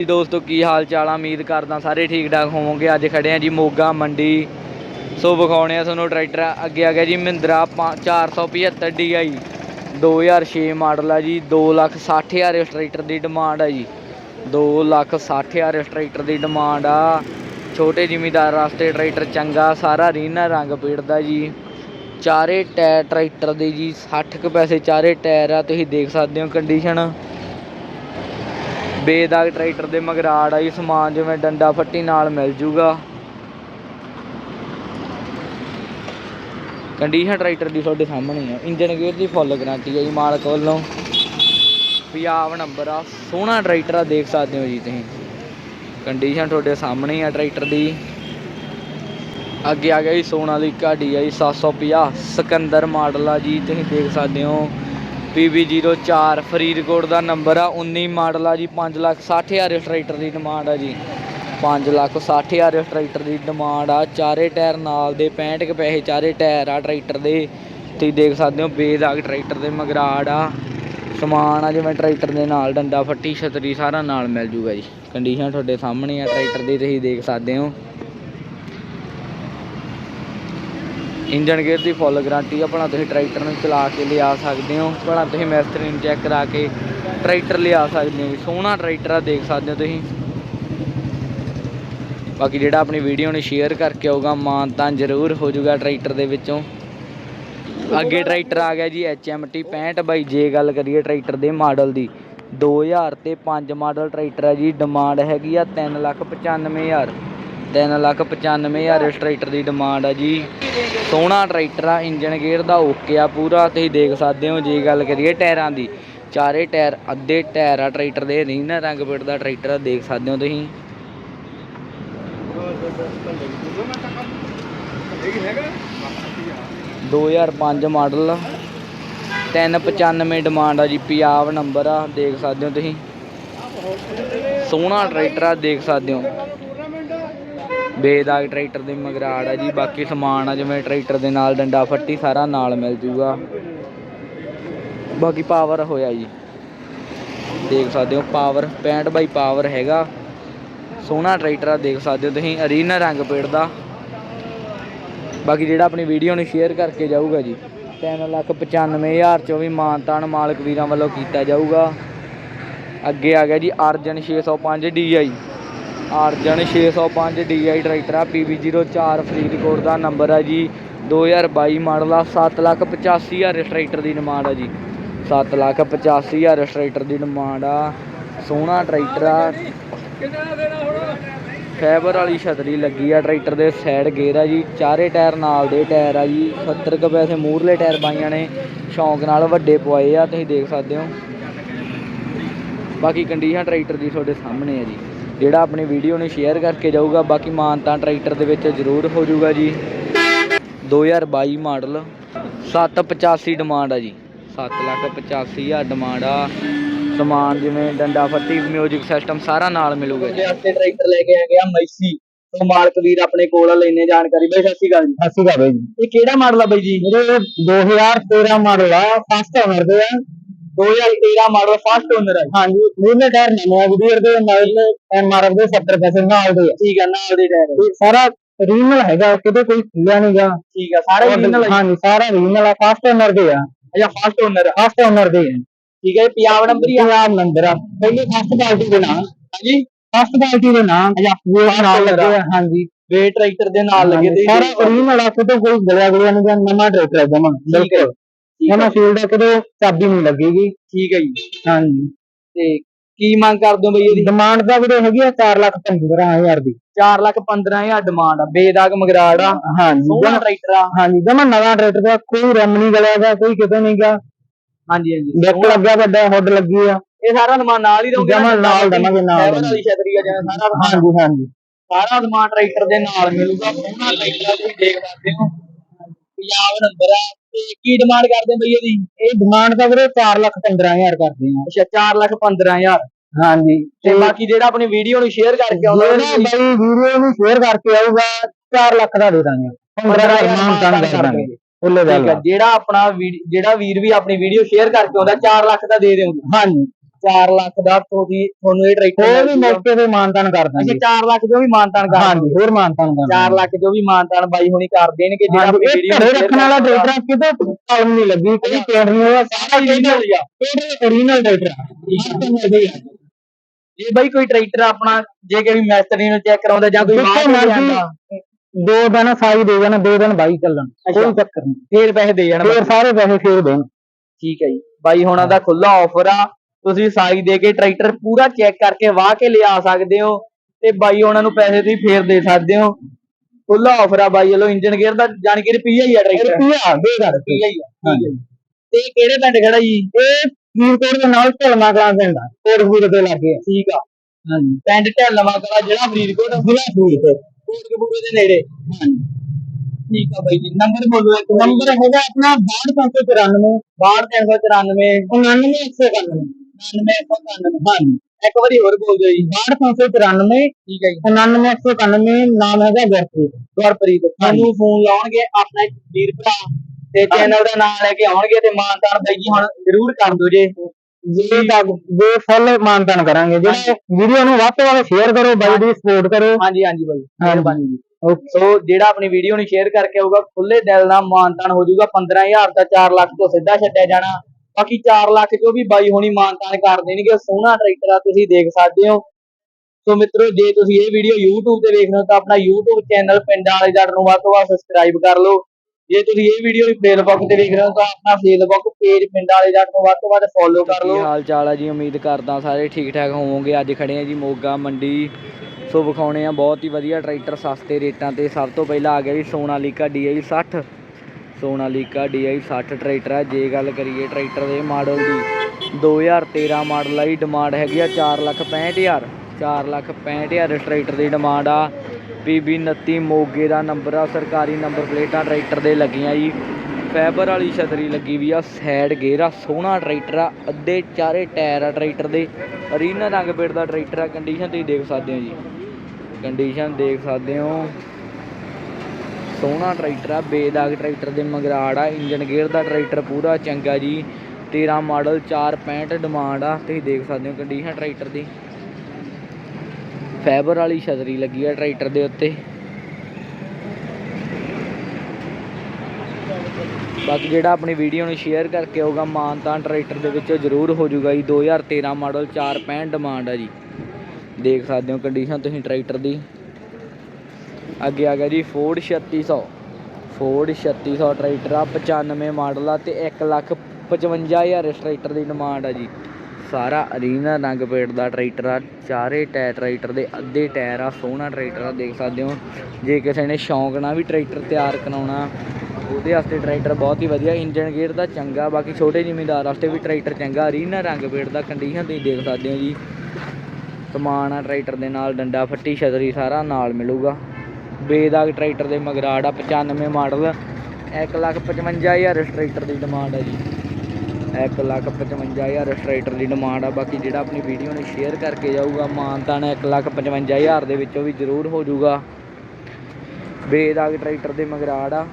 ਜੀ ਦੋਸਤੋ, ਕੀ ਹਾਲ ਚਾਲ ਆ? ਉਮੀਦ ਕਰਦਾ ਸਾਰੇ ਠੀਕ ਠਾਕ ਹੋਵੋਗੇ। ਅੱਜ ਖੜੇ ਆ ਜੀ ਮੋਗਾ ਮੰਡੀ। ਸੋ ਵਿਖਾਉਣੇ ਆ ਤੁਹਾਨੂੰ ਟਰੈਕਟਰ। ਅੱਗੇ ਆ ਗਿਆ ਜੀ ਮਹਿੰਦਰਾ 475 DI 2006 ਮਾਡਲ ਆ ਜੀ। 260000 ਇਸ ਟਰੈਕਟਰ ਦੀ ਡਿਮਾਂਡ ਆ ਜੀ। 260000 ਇਸ ਟਰੈਕਟਰ ਦੀ ਡਿਮਾਂਡ ਆ। ਛੋਟੇ ਜ਼ਿਮੀਦਾਰ ਵਾਸਤੇ ਟਰੈਕਟਰ ਚੰਗਾ, ਸਾਰਾ ਰੀਨਾ ਰੰਗ ਪੀੜਦਾ ਜੀ। ਚਾਰੇ ਟਾਇਰ ਟਰੈਕਟਰ ਦੇ ਜੀ 60 ਕੁ ਪੈਸੇ ਚਾਰੇ ਟਾਇਰ ਆ। ਤੁਸੀਂ ਦੇਖ ਸਕਦੇ ਹੋ ਕੰਡੀਸ਼ਨ ਬੇਦਾਗ ਟਰੈਕਟਰ ਦੇ ਮਗਰਾੜ ਆਈ ਸਮਾਨ ਜਿਵੇਂ ਡੰਡਾ ਫੱਟੀ ਨਾਲ ਮਿਲ ਜੂਗਾ। ਕੰਡੀਸ਼ਨ ਟਰੈਕਟਰ ਦੀ ਤੁਹਾਡੇ ਸਾਹਮਣੇ ਆ। ਇੰਜਨ ਗੇਅਰ ਦੀ ਫੁੱਲ ਗਾਰੰਟੀ ਹੈ ਜੀ ਮਾਲਕ ਵੱਲੋਂ? ਪੰਜਾਬ ਨੰਬਰ ਆ, ਸੋਹਣਾ ਟਰੈਕਟਰ ਆ, ਦੇਖ ਸਕਦੇ ਹੋ ਜੀ ਤੁਸੀਂ। ਕੰਡੀਸ਼ਨ ਤੁਹਾਡੇ ਸਾਹਮਣੇ ਆ ਟਰੈਕਟਰ ਦੀ। ਅੱਗੇ ਆ ਗਿਆ ਜੀ ਸੋਨਾਲੀਕਾ DI 750 ਸਿਕੰਦਰ ਮਾਡਲ ਆ ਜੀ, ਤੁਸੀਂ ਦੇਖ ਸਕਦੇ ਹੋ। PB04 ਫਰੀਦਕੋਟ ਦਾ ਨੰਬਰ ਆ 19 ਮਾਡਲ ਆ ਜੀ 560000 ਇਸ ਟਰੈਕਟਰ ਦੀ ਡਿਮਾਂਡ ਆ ਜੀ। 560000 ਇਸ ਟਰੈਕਟਰ ਦੀ ਡਿਮਾਂਡ ਆ, ਚਾਰੇ ਟਾਇਰ ਨਾਲ ਦੇ 65 ਕੁ ਪੈਸੇ ਚਾਰੇ ਟਾਇਰ ਆ ਟਰੈਕਟਰ ਦੇ। ਤੁਸੀਂ ਦੇਖ ਸਕਦੇ ਹੋ, ਬੇਦਾਗ ਟਰੈਕਟਰ ਦੇ ਮਗਰਾੜ ਆ। ਸਮਾਨ ਆ, ਜਿਵੇਂ ਟਰੈਕਟਰ ਦੇ ਨਾਲ ਡੰਡਾ ਫੱਟੀ, ਛਤਰੀ ਸਾਰਾ ਨਾਲ ਮਿਲ ਜੂਗਾ ਜੀ। ਕੰਡੀਸ਼ਨ ਤੁਹਾਡੇ ਸਾਹਮਣੇ ਆ ਟਰੈਕਟਰ ਦੀ ਤੁਸੀਂ ਦੇਖ ਸਕਦੇ ਹੋ। ਇੰਜਨ ਗੇਅਰ ਦੀ ਫੁੱਲ ਗਾਰੰਟੀ ਆ, ਭਲਾ ਤੁਸੀਂ ਟਰੈਕਟਰ ਨੂੰ ਚਲਾ ਕੇ ਲਿਆ ਸਕਦੇ ਹੋ, ਭਲਾ ਤੁਸੀਂ ਮਿਸਤਰੀ ਨੂੰ ਚੈੱਕ ਕਰਾ ਕੇ ਟਰੈਕਟਰ ਲਿਆ ਸਕਦੇ ਹੋ, ਸੋਹਣਾ ਟਰੈਕਟਰ ਆ, ਦੇਖ ਸਕਦੇ ਹੋ ਤੁਸੀਂ। ਬਾਕੀ ਜਿਹੜਾ ਆਪਣੀ ਵੀਡੀਓ ਨੂੰ ਸ਼ੇਅਰ ਕਰਕੇ ਆਊਗਾ, ਮਾਨ ਤਾਂ ਜ਼ਰੂਰ ਹੋ ਜਾਊਗਾ ਟਰੈਕਟਰ ਦੇ ਵਿੱਚੋਂ। ਅੱਗੇ ਟਰੈਕਟਰ ਆ ਗਿਆ ਜੀ HMT 65 ਬਾਈ, ਜੇ ਗੱਲ ਕਰੀਏ ਟਰੈਕਟਰ ਦੇ ਮਾਡਲ ਦੀ 2000 ਤੇ 5 ਮਾਡਲ ਟਰੈਕਟਰ ਹੈ ਜੀ ਡਿਮਾਂਡ ਹੈਗੀ ਆ 395000 395000 ਇਸ ਟਰੈਕਟਰ ਦੀ ਡਿਮਾਂਡ ਆ ਜੀ। ਸੋਹਣਾ ਟਰੈਕਟਰ ਆ ਇੰਜਨ ਗੇਅਰ ਦਾ ਓਕੇ ਆ ਪੂਰਾ, ਤੁਸੀਂ ਦੇਖ ਸਕਦੇ ਹੋ ਜੇ ਗੱਲ ਕਰੀਏ ਟਾਇਰਾਂ ਦੀ। ਚਾਰੇ ਟਾਇਰ, ਅੱਧੇ ਟਾਇਰ ਆ ਟਰੈਕਟਰ ਦੇ ਰੀਨਾ ਰੰਗ ਪੇਟ ਦਾ ਟਰੈਕਟਰ ਆ, ਦੇਖ ਸਕਦੇ ਹੋ ਤੁਸੀਂ। 2005 ਮਾਡਲ। 395 ਡਿਮਾਂਡ ਆ ਜੀ ਪੰਜਾਬ ਨੰਬਰ ਆ, ਦੇਖ ਸਕਦੇ ਹੋ ਤੁਸੀਂ। ਸੋਹਣਾ ਟਰੈਕਟਰ ਆ, ਦੇਖ ਸਕਦੇ ਹੋ। ਬੇਦਾਗ ਟਰੈਕਟਰ ਦੇ ਮਗਰਾੜ ਆ ਜੀ, ਬਾਕੀ ਸਮਾਨ ਆ, ਜਿਵੇਂ ਟਰੈਕਟਰ ਦੇ ਨਾਲ ਡੰਡਾ ਫੱਟੀ ਸਾਰਾ ਨਾਲ ਮਿਲ ਜੂਗਾ। ਬਾਕੀ ਪਾਵਰ ਹੋਇਆ ਜੀ। ਦੇਖ ਸਕਦੇ ਹੋ ਪਾਵਰ 65 ਬਾਈ ਪਾਵਰ ਹੈਗਾ। ਸੋਹਣਾ ਟਰੈਕਟਰ ਆ, ਦੇਖ ਸਕਦੇ ਹੋ ਤੁਸੀਂ, ਅਰੀਨਾ ਰੰਗ ਪੇੜ ਦਾ। ਬਾਕੀ ਜਿਹੜਾ ਆਪਣੀ ਵੀਡੀਓ ਨੂੰ ਸ਼ੇਅਰ ਕਰਕੇ ਜਾਊਗਾ ਜੀ 395000 ਚੋਂ ਵੀ ਮਾਨਤਾਨ ਮਾਲਕ ਵੀਰਾਂ ਵੱਲੋਂ ਕੀਤਾ ਜਾਊਗਾ। ਅੱਗੇ ਆ ਗਿਆ ਜੀ, Arjun 605 DI Arjun 605 DI tractor ਆ PB04 ਫਰੀਦਕੋਟ ਦਾ ਨੰਬਰ ਆ ਜੀ। 2022 ਮਾਡਲ ਆ 785000 ਇਸ ਟਰੈਕਟਰ ਦੀ ਡਿਮਾਂਡ ਆ ਜੀ। 785000 ਇਸ ਟਰੈਕਟਰ ਦੀ ਡਿਮਾਂਡ ਆ। ਸੋਹਣਾ ਟਰੈਕਟਰ ਆ। ਫੈਬਰ ਵਾਲੀ ਛਤਰੀ ਲੱਗੀ ਆ ਟਰੈਕਟਰ ਦੇ ਸਾਈਡ ਗੇਅਰ ਆ ਜੀ। ਚਾਰੇ ਟਾਇਰ ਨਾਲ ਦੇ ਟਾਇਰ ਆ ਜੀ। 70 ਕੁ ਪੈਸੇ ਮੂਰਲੇ ਟਾਇਰ ਬਾਈਆਂ ਨੇ। ਸ਼ੌਂਕ ਨਾਲ ਵੱਡੇ ਪਵਾਏ ਆ, ਤੁਸੀਂ ਦੇਖ ਸਕਦੇ ਹੋ। ਬਾਕੀ ਕੰਡੀਸ਼ਨ ਟਰੈਕਟਰ ਦੀ ਤੁਹਾਡੇ ਸਾਹਮਣੇ ਆ ਜੀ। ਜਿਹੜਾ ਆਪਣੀ ਵੀਡੀਓ ਨੂੰ ਸ਼ੇਅਰ ਕਰਕੇ ਜਾਊਗਾ ਬਾਕੀ ਮਾਨਤਾ ਟਰੈਕਟਰ ਦੇ ਵਿੱਚ ਜ਼ਰੂਰ ਹੋ ਜਾਊਗਾ ਜੀ 2022 ਮਾਡਲ 785 ਡਿਮਾਂਡ ਆ ਜੀ। 785000 ਡਿਮਾਂਡ ਆ। ਸਮਾਨ ਜਿਵੇਂ ਡੰਡਾ ਫੱਟੀ ਮਿਊਜ਼ਿਕ ਸਿਸਟਮ ਸਾਰਾ ਨਾਲ ਮਿਲੂਗਾ ਜੀ। ਅੱਗੇ ਟਰੈਕਟਰ ਲੈ ਕੇ ਆ ਗਿਆ ਮੈਸੀ। ਤੋਂ ਮਾਲਕ ਵੀਰ ਆਪਣੇ ਕੋਲ ਲੈਨੇ ਜਾਣਕਾਰੀ। ਬਈ ਸਤਿ ਸ਼੍ਰੀ ਅਕਾਲ ਜੀ। ਸਤਿ ਸ਼੍ਰੀ ਅਕਾਲ ਬਾਈ ਜੀ। ਇਹ ਕਿਹੜਾ ਮਾਡਲ ਆ ਬਾਈ ਜੀ? ਮੇਰੇ 2013 ਮਾਡਲ ਆ ਫਸਟ ਓਨਰ ਦੇ ਆ। 2013 ਮਾਡਲ ਫਸਟ ਓਨਰ ਹੈ ਹਾਂਜੀ ਮੂਹਰੇ ਟਾਇਰ ਨਵੇਂ ਗੁਡੀਅਰ ਦੇ ਨਾਲ ਐਮਆਰਐਫ ਦੇ 70 ਪੈਸੇ ਨਾਲ ਦੇ ਠੀਕ ਆ ਨਾਲ ਦੇ ਟਾਇਰ ਤੇ ਸਾਰਾ ਰੀਨਲ ਹੈਗਾ ਕਿਤੇ ਕੋਈ ਖੁੱਲਿਆ ਨਹੀਂਗਾ ਠੀਕ ਆ ਸਾਰੇ ਆ ਹਾਂਜੀ ਸਾਰਾ ਰੀਨਲ ਆ ਫਸਟ ਓਨਰ ਦੇ ਆ। ਅੱਛਾ ਫਸਟ ਓਨਰ ਫਸਟ ਓਨਰ ਦੇ ਆ। ਠੀਕ ਹੈ ਪੰਜਾਬ ਨੰਬਰ ਹੀ ਆ। ਪੰਜਾਬ ਨੰਬਰ ਆ। ਪਹਿਲੀ ਫਸਟ ਪਾਰਟੀ ਦੇ ਨਾਮ ਹਾਂਜੀ? ਫਸਟ ਪਾਰਟੀ ਦੇ ਨਾਮ ਅੱਛਾ first ਨਾਲ ਲੱਗੇ ਹਾਂਜੀ। ਵੇ ਟਰੈਕਟਰ ਦੇ ਨਾਲ ਲੱਗੇ ਤੇ ਸਾਰਾ ਓਰੀਜਨਲ ਆ ਕਿਤੇ ਕੋਈ ਗਲਿਆ ਗਲਿਆ ਨਹੀਂ ਨਵਾਂ ਟਰੈਕਟਰ ਹੈ ਜਮਾ ਠੀਕ ਹੈ ਫੀਲਡ ਆ ਕਿਤੇ ਚਾਬੀ ਨਹੀਂ ਲੱਗੇਗੀ। ਠੀਕ ਹੈ ਜੀ। ਹਾਂਜੀ। ਤੇ ਕੀ ਮੰਗ ਕਰਦੇ ਹੋ ਬਈ ਇਹਦੀ? ਡਿਮਾਂਡ ਤਾਂ ਵੀਰੇ ਹੈਗੀ ਆ 4 ਲੱਖ 15000 ਦੀ। 4 ਲੱਖ 15000 ਡਿਮਾਂਡ ਆ ਬੇਦਾਗ ਮਗਰਾੜ ਆ। ਹਾਂਜੀ। ਸੋਹਣਾ ਟਰੈਕਟਰ ਆ। ਹਾਂਜੀ ਜਮਾ ਨਵਾਂ ਟਰੈਕਟਰ ਦਾ ਕੋਈ ਰੈਮ ਨਹੀਂ ਗਲਿਆ ਕੋਈ ਕਿਤੇ ਨਹੀਂ ਗਾ ਹਾਂਜੀ ਹਾਂਜੀ। ਡੈਕ ਲੱਗਿਆ ਵੱਡਾ ਹੁੱਡ ਲੱਗੀ ਆ। ਇਹ ਸਾਰਾ ਸਮਾਨ ਨਾਲ ਹੀ ਰਹੂਗਾ ਜਮਾਂ ਨਾਲ ਦੇਵਾਂਗੇ, ਨਾਲ ਵਾਲੀ ਛਤਰੀ ਆ ਜਿਵੇਂ ਸਾਰਾ ਹਾਂਜੀ ਹਾਂਜੀ। ਸਾਰਾ ਸਮਾਨ ਟਰੈਕਟਰ ਦੇ ਨਾਲ ਮਿਲੂਗਾ ਸੋਹਣਾ ਟਰੈਕਟਰ ਤੁਸੀਂ ਦੇਖ ਸਕਦੇ ਹੋ। ਪੰਜਾਬ ਨੰਬਰ ਆ ਤੇ ਕੀ ਡਿਮਾਂਡ ਕਰਦੇ ਬਈ ਇਹਦੀ? ਇਹ ਡਿਮਾਂਡ ਤਾਂ ਵੀਰੇ 4 ਲੱਖ 15000 ਕਰਦੇ ਆ। ਅੱਛਾ 4 ਲੱਖ 15000 ਹਾਂਜੀ। ਤੇ ਬਾਕੀ ਜਿਹੜਾ ਆਪਣੀ ਵੀਡੀਓ ਨੂੰ ਸ਼ੇਅਰ ਕਰਕੇ ਆਉਂਦਾ ਜਿਹੜਾ ਬਾਈ ਵੀਡੀਓ ਨੂੰ ਸ਼ੇਅਰ ਕਰਕੇ ਆਊਗਾ 4 ਲੱਖ ਦਾ ਦੇ ਦਾਂਗੇ। 15000 ਮਾਨ ਤਾਂ ਕਰ ਦਾਂਗੇ। ਹੈ ਗੱਲ ਜਿਹੜਾ ਆਪਣਾ ਜਿਹੜਾ ਵੀਰ ਵੀ ਆਪਣੀ ਵੀਡੀਓ ਸ਼ੇਅਰ ਕਰਕੇ ਆਉਂਦਾ 4 ਲੱਖ ਦਾ ਦੇ ਦਿਓਗੇ ਹਾਂਜੀ। 4 ਲੱਖ ਦਾ ਤੁਸੀਂ ਤੁਹਾਨੂੰ ਇਹ ਟਰੈਕਟਰ ਹੋਰ ਵੀ। ਮੌਕੇ ਤੇ ਮਾਨਤਾਨ ਕਰ ਦਾਂਗੇ। 4 ਲੱਖ ਜੋ ਵੀ ਮਾਨਤਾਨ ਕਰ ਹਾਂਜੀ ਹੋਰ ਮਾਨਤਾਨ ਕਰ 4 ਲੱਖ ਜੋ ਵੀ ਮਾਨਤਾਨ ਬਾਈ ਹੁਣੀ ਕਰ ਦੇਣਗੇ ਜਿਹੜਾ ਇਹ ਘਰੇ ਰੱਖਣ ਵਾਲਾ ਟਰੈਕਟਰ ਕਿਤੇ ਪ੍ਰੋਬਲਮ ਨਹੀਂ ਲੱਗੀ ਕੋਈ ਪੇਂਟ ਨਹੀਂ ਹੋਇਆ ਸਾਰਾ ਹੀ ਆ। ਟਰੈਕਟਰ ਓਰੀਜਨਲ ਟਰੈਕਟਰ ਜੇ ਬਾਈ ਕੋਈ ਟਰੈਕਟਰ ਆਪਣਾ ਜੇ ਕੋਈ ਮਿਸਤਰੀ ਨੂੰ ਚੈੱਕ ਕਰਾਉਂਦਾ ਜਾਂ ਕੋਈ ਬਾਹਰ ਲਿਆਂਦਾ, ਦੋ ਦਿਨ ਸਾਈ ਦੇ ਜਾਣ ਦੋ ਦਿਨ ਬਾਈ ਚੱਲਣ। ਕੋਈ ਚੱਕਰ ਨਹੀਂ। ਫੇਰ ਪੈਸੇ ਦੇ ਜਾਣ ਫੇਰ ਸਾਰੇ ਪੈਸੇ ਫੇਰ ਦੇਣ। ਠੀਕ ਹੈ ਜੀ। ਬਾਈ ਹੁਣਾਂ ਦਾ ਖੁੱਲਾ ਆਫਰ ਆ। ਤੁਸੀਂ ਸਾਈ ਦੇ ਕੇ ਟਰੈਕਟਰ ਪੂਰਾ ਚੈੱਕ ਕਰਕੇ ਵਾਹ ਕੇ ਲਿਆ ਸਕਦੇ ਹੋ ਤੇ ਬਾਈ ਉਹਨਾਂ ਨੂੰ ਪੈਸੇ ਤੁਸੀਂ ਫੇਰ ਦੇ ਸਕਦੇ ਹੋ। ਖੁੱਲਾ ਆਫਰ ਆ ਬਾਈ ਵੱਲੋਂ ਇੰਜਨ ਗੇਅਰ ਦਾ ਜਾਣ ਕੇ ਰੁਪਈਆ ਹੀ ਆ ਟਰੈਕਟਰ। ਦੇ ਕਰ ਰੁਪਈਆ। ਹੀ ਆ। ਤੇ ਇਹ ਕਿਹੜੇ ਪਿੰਡ ਖੜਾ ਜੀ? ਇਹ ਫਰੀਦਕੋਟ ਦੇ ਨਾਲ ਢਲਮਾ ਕਲਾਂ ਪਿੰਡ ਆ ਕੋਟਪੂਰ ਦੇ ਲਾਗੇ ਠੀਕ ਆ। ਹਾਂਜੀ। ਪਿੰਡ ਢੱਲਵਾ ਕਲਾ ਜ਼ਿਲ੍ਹਾ ਫਰੀਦਕੋਟ ਜ਼ਿਲ੍ਹਾ ਫਰੀਦਕੋਟ। ਕੋਟਕਪੂਰੇ ਦੇ ਨੇੜੇ। ਹਾਂਜੀ। ਠੀਕ ਆ ਬਾਈ ਜੀ ਨੰਬਰ ਬੋਲੋ ਇੱਕ ਨੰਬਰ ਹੈਗਾ ਆਪਣਾ 62594 62394 99191 99191 ਹਾਂਜੀ ਇੱਕ ਵਾਰੀ ਹੋਰ ਬੋਲ ਦਿਓ ਜੀ। 62594 ਠੀਕ ਹੈ ਜੀ। 99191 ਨਾਮ ਹੈਗਾ ਗੁਰਪ੍ਰੀਤ। ਗੁਰਪ੍ਰੀਤ ਤੁਹਾਨੂੰ ਫੋਨ ਲਾਉਣਗੇ ਆਪਣਾ ਇੱਕ ਵੀਰ ਭਰਾ ਤੇ ਚੈਨਲ ਦਾ ਨਾਮ ਲੈ ਕੇ ਆਉਣਗੇ ਤੇ ਮਾਨਤਾਨ ਬਾਈ ਜੀ ਹੁਣ ਜ਼ਰੂਰ ਕਰ ਦਿਓ ਜੇ। ਜੇ। ਤੱਕ ਜੇ ਫੁੱਲ ਮਾਨਤਾਨ ਕਰਾਂਗੇ। ਜਿਹੜੇ ਵੀਡੀਓ ਨੂੰ ਵੱਧ ਤੋਂ ਵੱਧ ਸ਼ੇਅਰ ਕਰੋ ਬਾਈ ਦੀ ਸਪੋਰਟ ਕਰੋ। ਹਾਂਜੀ ਹਾਂਜੀ ਬਾਈ। ਮਿਹਰਬਾਨੀ ਜੀ। ਓਕੇ ਸੋ ਜਿਹੜਾ ਆਪਣੀ ਵੀਡੀਓ ਨੂੰ ਸ਼ੇਅਰ ਕਰਕੇ ਆਊਗਾ ਖੁੱਲੇ ਦਿਲ ਨਾਲ ਮਾਨਤਾਨ ਹੋ ਜਾਊਗਾ। 15000 ਦਾ 4 ਲੱਖ ਤੋਂ ਸਿੱਧਾ ਛੱਡਿਆ ਜਾਣਾ। ਬਾਕੀ 4 ਲੱਖ ਜੋ ਵੀ ਬਾਈ ਹੋਣੀ ਮਾਨਤਾਨ ਕਰ ਦੇਣਗੇ, ਸੋਹਣਾ ਟਰੈਕਟਰ ਆ, ਤੁਸੀਂ ਦੇਖ ਸਕਦੇ ਹੋ। ਸੋ ਮਿੱਤਰੋ, ਜੇ ਤੁਸੀਂ ਇਹ ਵੀਡੀਓ YouTube ਤੇ ਵੇਖ ਹੋ, ਤਾਂ ਆਪਣਾ YouTube ਚੈਨਲ ਪਿੰਡਾਂ ਵਾਲੇ ਜੱਟ ਨੂੰ ਵੱਧ ਤੋਂ ਵੱਧ ਸਬਸਕ੍ਰਾਈਬ ਕਰ ਲਓ। ਜੇ ਤੁਸੀਂ ਇਹ ਵੀਡੀਓ Facebook ਤੇ ਵੇਖ ਰਹੇ ਹੋ, ਤਾਂ ਆਪਣਾ Facebook ਪੇਜ ਪਿੰਡਾਂ ਵਾਲੇ ਜੱਟ ਨੂੰ ਵੱਧ ਤੋਂ ਵੱਧ ਫੋਲੋ ਕਰ ਲਓ। ਹਾਲ ਚਾਲ ਆ ਜੀ? ਉਮੀਦ ਕਰਦਾ ਸਾਰੇ ਠੀਕ ਠਾਕ ਹੋਵੋਗੇ। ਅੱਜ ਖੜੇ ਆ ਜੀ ਮੋਗਾ, ਮੰਡੀ। ਸੋ ਵਿਖਾਉਣੇ ਆ ਬਹੁਤ ਹੀ ਵਧੀਆ ਟਰੈਕਟਰ ਸਸਤੇ ਰੇਟਾਂ ਤੇ। ਸਭ ਤੋਂ ਪਹਿਲਾਂ ਆ ਗਿਆ ਜੀ Sonalika DI 60 Sonalika DI 60 tractor ਆ ਜੇ ਗੱਲ ਕਰੀਏ ਟਰੈਕਟਰ ਦੇ ਮਾਡਲ ਦੀ 2013 ਮਾਡਲ ਆ ਜੀ ਡਿਮਾਂਡ ਹੈਗੀ ਆ 465000 465000 ਇਸ ਟਰੈਕਟਰ ਦੀ ਡਿਮਾਂਡ ਆ। PB 29 ਮੋਗੇ ਦਾ ਨੰਬਰ ਆ, ਸਰਕਾਰੀ ਨੰਬਰ ਪਲੇਟਾਂ ਟਰੈਕਟਰ ਦੇ ਲੱਗੀਆਂ ਜੀ। ਫਾਈਬਰ ਵਾਲੀ ਛਤਰੀ ਲੱਗੀ ਵੀ ਆ ਸਾਈਡ ਗੇਅਰ ਆ, ਸੋਹਣਾ ਟਰੈਕਟਰ ਆ, ਅੱਧੇ ਚਾਰੇ ਟਾਇਰ ਆ ਟਰੈਕਟਰ ਦੇ। ਅਰੀਨਾ ਰੰਗ ਪੇੜ ਦਾ ਟਰੈਕਟਰ ਆ ਕੰਡੀਸ਼ਨ ਤੁਸੀਂ ਦੇਖ ਸਕਦੇ ਹੋ ਜੀ। ਕੰਡੀਸ਼ਨ ਦੇਖ ਸਕਦੇ ਹੋ। ਸੋਹਣਾ ਟਰੈਕਟਰ ਆ, ਬੇਦਾਗ ਟਰੈਕਟਰ ਦੇ ਮਗਰਾੜ ਆ ਇੰਜਨ ਗੇਅਰ ਦਾ ਟਰੈਕਟਰ ਪੂਰਾ ਚੰਗਾ ਜੀ। 13 ਮਾਡਲ 465 ਡਿਮਾਂਡ ਆ। ਤੁਸੀਂ ਦੇਖ ਸਕਦੇ ਹੋ ਕੰਡੀਸ਼ਨ ਟਰੈਕਟਰ ਦੀ। ਫਾਈਬਰ ਵਾਲੀ ਛਤਰੀ ਲੱਗੀ ਆ ਟਰੈਕਟਰ ਦੇ ਉੱਤੇ। ਬਾਕੀ ਜਿਹੜਾ ਆਪਣੀ ਵੀਡੀਓ ਨੂੰ ਸ਼ੇਅਰ ਕਰਕੇ ਆਊਗਾ, ਮਾਨਤਾਨ ਟਰੈਕਟਰ ਦੇ ਵਿੱਚ ਜ਼ਰੂਰ ਹੋ ਜਾਊਗਾ ਜੀ। 2013 ਮਾਡਲ 465 ਡਿਮਾਂਡ ਆ ਜੀ। ਦੇਖ ਸਕਦੇ ਹੋ ਕੰਡੀਸ਼ਨ ਤੁਸੀਂ ਟਰੈਕਟਰ ਦੀ। ਅੱਗੇ ਆ ਗਿਆ ਜੀ ਫੋਰਡ 3600 ਫੋਰਡ 3600 ਟਰੈਕਟਰ ਆ 95 ਮਾਡਲ ਆ ਤੇ 1 ਲੱਖ 55000 ਇਸ ਟਰੈਕਟਰ ਦੀ ਡਿਮਾਂਡ ਆ ਜੀ। ਸਾਰਾ ਅਰੀਨਾ ਰੰਗ ਪੇਟ ਦਾ ਟਰੈਕਟਰ ਆ, ਚਾਰੇ ਟਾਇਰ ਟਰੈਕਟਰ ਦੇ, ਅੱਧੇ ਟਾਇਰ ਆ, ਸੋਹਣਾ ਟਰੈਕਟਰ ਆ, ਦੇਖ ਸਕਦੇ ਹੋ। ਜੇ ਕਿਸੇ ਨੇ ਸ਼ੌਂਕ ਨਾਲ ਵੀ ਟਰੈਕਟਰ ਤਿਆਰ ਕਰਾਉਣਾ, ਉਹਦੇ ਵਾਸਤੇ ਟਰੈਕਟਰ ਬਹੁਤ ਹੀ ਵਧੀਆ ਇੰਜਨ ਗੇਅਰ ਦਾ ਚੰਗਾ, ਬਾਕੀ ਛੋਟੇ ਜ਼ਿਮੀਂਦਾਰ ਵਾਸਤੇ ਵੀ ਟਰੈਕਟਰ ਚੰਗਾ, ਅਰੀਨਾ ਰੰਗ ਪੇਟ ਦਾ ਕੰਡੀਸ਼ਨ ਤੁਸੀਂ ਦੇਖ ਸਕਦੇ ਹੋ ਜੀ। ਸਮਾਨ ਆ ਟਰੈਕਟਰ ਦੇ ਨਾਲ, ਡੰਡਾ ਫੱਟੀ, ਛਤਰੀ ਸਾਰਾ ਨਾਲ ਮਿਲੂਗਾ। ਬੇਦਾਗ ਟਰੈਕਟਰ ਦੇ ਮਗਰਾੜ ਆ 95 ਮਾਡਲ। 155000 ਇਸ ਟਰੈਕਟਰ ਦੀ ਡਿਮਾਂਡ ਆ ਜੀ। 155000 ਇਸ ਟਰੈਕਟਰ ਦੀ ਡਿਮਾਂਡ ਆ। ਬਾਕੀ ਜਿਹੜਾ ਆਪਣੀ ਵੀਡੀਓ ਨੂੰ ਸ਼ੇਅਰ ਕਰਕੇ ਜਾਊਗਾ ਮਾਨਤਾਨ 155000 ਦੇ ਵਿੱਚੋਂ ਵੀ ਜ਼ਰੂਰ ਹੋ ਜਾਊਗਾ। ਬੇਦਾਗ ਟਰੈਕਟਰ ਦੇ ਮਗਰਾੜ ਆ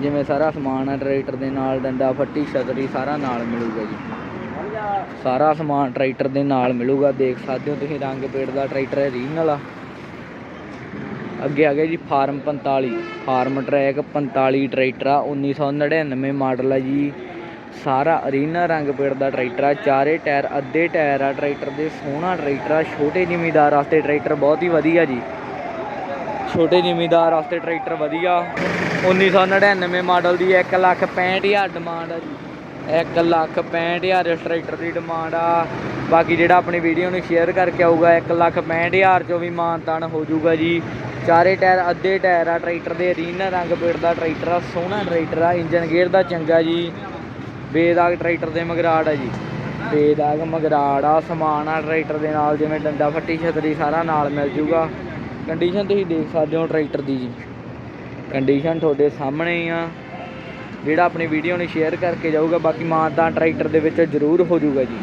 ਜਿਵੇਂ ਸਾਰਾ ਸਮਾਨ ਆ ਟਰੈਕਟਰ ਦੇ ਨਾਲ, ਡੰਡਾ ਫੱਟੀ, ਛਤਰੀ ਸਾਰਾ ਨਾਲ ਮਿਲੂਗਾ ਜੀ। ਸਾਰਾ ਸਮਾਨ ਟਰੈਕਟਰ ਦੇ ਨਾਲ ਮਿਲੂਗਾ। ਦੇਖ ਸਕਦੇ ਹੋ ਤੁਸੀਂ ਰੰਗ ਪੇਟ ਦਾ ਟਰੈਕਟਰ ਹੈ ਰੀਨਲ ਆ। ਅੱਗੇ ਆ ਗਿਆ ਜੀ ਫਾਰਮ 45 ਫਾਰਮ ਟਰੈਕ 45 ਟਰੈਕਟਰ ਆ 1999 ਮਾਡਲ ਆ ਜੀ। ਸਾਰਾ ਅਰੀਨਾ ਰੰਗ ਪੇੜ ਦਾ ਟਰੈਕਟਰ ਆ, ਚਾਰੇ ਟਾਇਰ ਅੱਧੇ ਟਾਇਰ ਆ ਟਰੈਕਟਰ ਦੇ, ਸੋਹਣਾ ਟਰੈਕਟਰ ਆ, ਛੋਟੇ ਜ਼ਿਮੀਦਾਰ ਵਾਸਤੇ ਟਰੈਕਟਰ ਬਹੁਤ ਹੀ ਵਧੀਆ ਜੀ। ਛੋਟੇ ਜ਼ਿਮੀਦਾਰ ਵਾਸਤੇ ਟਰੈਕਟਰ ਵਧੀਆ। 1999 ਮਾਡਲ ਦੀ 1 ਲੱਖ 65000 ਡਿਮਾਂਡ ਆ ਜੀ। 1 ਲੱਖ 65000 ਇਸ ਟਰੈਕਟਰ ਦੀ ਡਿਮਾਂਡ ਆ। ਬਾਕੀ ਜਿਹੜਾ ਆਪਣੀ ਵੀਡੀਓ ਨੂੰ ਸ਼ੇਅਰ ਕਰਕੇ ਆਊਗਾ 1 ਲੱਖ 65000 ਚੋਂ ਵੀ ਮਾਨਤਾਨ ਹੋ ਜਾਊਗਾ ਜੀ। ਚਾਰੇ ਟਾਇਰ, ਅੱਧੇ ਟਾਇਰ ਆ ਟਰੈਕਟਰ ਦੇ, ਰੀਨਾ ਰੰਗ ਪੇੜ ਦਾ ਟਰੈਕਟਰ ਆ, ਸੋਹਣਾ ਟਰੈਕਟਰ ਆ, ਇੰਜਨ ਗੇਅਰ ਦਾ ਚੰਗਾ ਜੀ। ਬੇਦਾਗ ਟਰੈਕਟਰ ਦੇ ਮਗਰਾੜ ਆ ਜੀ। ਬੇਦਾਗ ਮਗਰਾੜ ਆ, ਸਮਾਨ ਆ ਟਰੈਕਟਰ ਦੇ ਨਾਲ, ਜਿਵੇਂ ਡੰਡਾ ਫੱਟੀ ਛਤਰੀ ਸਾਰਾ ਨਾਲ ਮਿਲ ਜੂਗਾ। ਕੰਡੀਸ਼ਨ ਤੁਸੀਂ ਦੇਖ ਸਕਦੇ ਹੋ ਟਰੈਕਟਰ ਦੀ ਜੀ। ਕੰਡੀਸ਼ਨ ਤੁਹਾਡੇ ਸਾਹਮਣੇ ਹੀ ਆ। ਜਿਹੜਾ ਆਪਣੀ ਵੀਡੀਓ ਨੂੰ ਸ਼ੇਅਰ ਕਰਕੇ ਜਾਊਗਾ, ਬਾਕੀ ਮਾਨਤਾਨ ਟਰੈਕਟਰ ਦੇ ਵਿੱਚ ਜ਼ਰੂਰ ਹੋ ਜਾਊਗਾ ਜੀ।